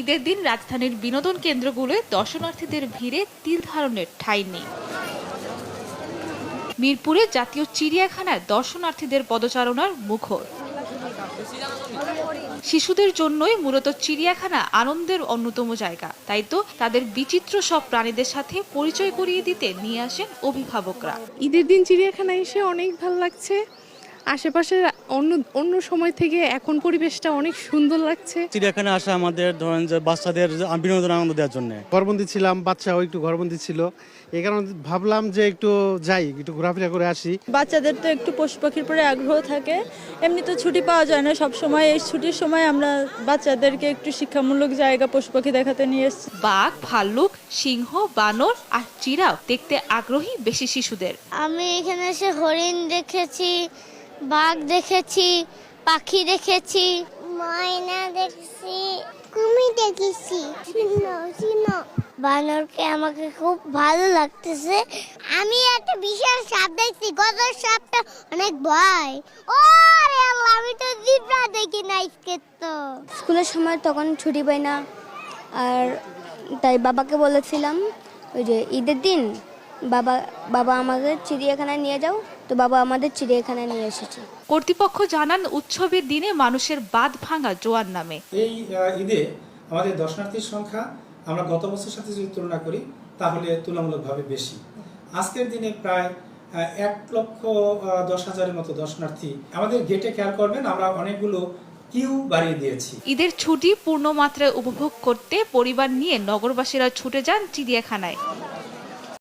ঈদের দিন রাজধানীর বিনোদন কেন্দ্রগুলোয় দর্শনার্থীদের ভিড়ে তিল ধারণের ঠাঁই নেই। মিরপুরে জাতীয় চিড়িয়াখানায় দর্শনার্থীদের পদচারণার মুখর। শিশুদের জন্যই মূলত চিড়িয়াখানা আনন্দের অন্যতম জায়গা। তাই তো তাদের বিচিত্র সব প্রাণীদের সাথে পরিচয় করিয়ে দিতে নিয়ে আসেন অভিভাবকরা। ঈদের দিন চিড়িয়াখানায় এসে অনেক ভালো লাগছে। আশেপাশের অন্য অন্য সময় থেকে এখন পরিবেশটা অনেক সুন্দর লাগছে। চিড়িয়াখানা আসা আমাদের ধরেন যে বাচ্চাদের বিনোদন আনন্দ দেওয়ার জন্য। ঘরবন্দি ছিলাম বাচ্চাও একটু ঘরবন্দি ছিল। এই কারণে ভাবলাম যে একটু যাই একটু ঘোরাফেরা করে আসি। বাচ্চাদের তো একটু পশু পাখির পরে আগ্রহ থাকে। এমনি তো ছুটি পাওয়া যায় না সব সময় এই ছুটির সময় আমরা বাচ্চাদেরকে একটু শিক্ষামূলক জায়গা পশু পাখি দেখাতে নিয়ে এসেছি। বাঘ ভাল্লুক সিংহ বানর আর চিরাও দেখতে আগ্রহী বেশি শিশুদের। আমি এখানে এসে হরিণ দেখেছি বাঘ দেখেছি, পাখি দেখেছি, ময়না দেখছি কুমির দেখেছি। বানরকে আমাকে খুব ভালো লাগতেছে। আমি একটা বিশাল সাপ দেখছি, গত সাপটা অনেক ভয়। ও আরে আল্লাহ, আমি তো জিব্রা দেখি না তো। স্কুলের সময় তখন ছুটি পাই না, আর তাই বাবাকে বলেছিলাম, ওই যে ঈদের দিন বাবা বাবা আমাদের চিড়িয়াখানায় নিয়ে যাও। তো বাবা আমাদের চিড়িয়াখানায় নিয়ে এসেছে। কর্তৃপক্ষ জানান উৎসবের দিনে মানুষের বাদ ভাঙা জোয়ার নামে। এই ঈদে আমাদের দর্শনার্থীর সংখ্যা আমরা গত বছরের সাথে যদি তুলনা করি তাহলে তুলনামূলকভাবে বেশি। আজকের দিনে প্রায় এক লক্ষ দশ হাজারের মতো দর্শনার্থী আমাদের গেটে খেয়াল করবেন আমরা অনেকগুলো কিউ বাড়িয়ে দিয়েছি। ঈদের ছুটি পূর্ণ মাত্রায় উপভোগ করতে পরিবার নিয়ে নগরবাসীরা ছুটে যান চিড়িয়াখানায়।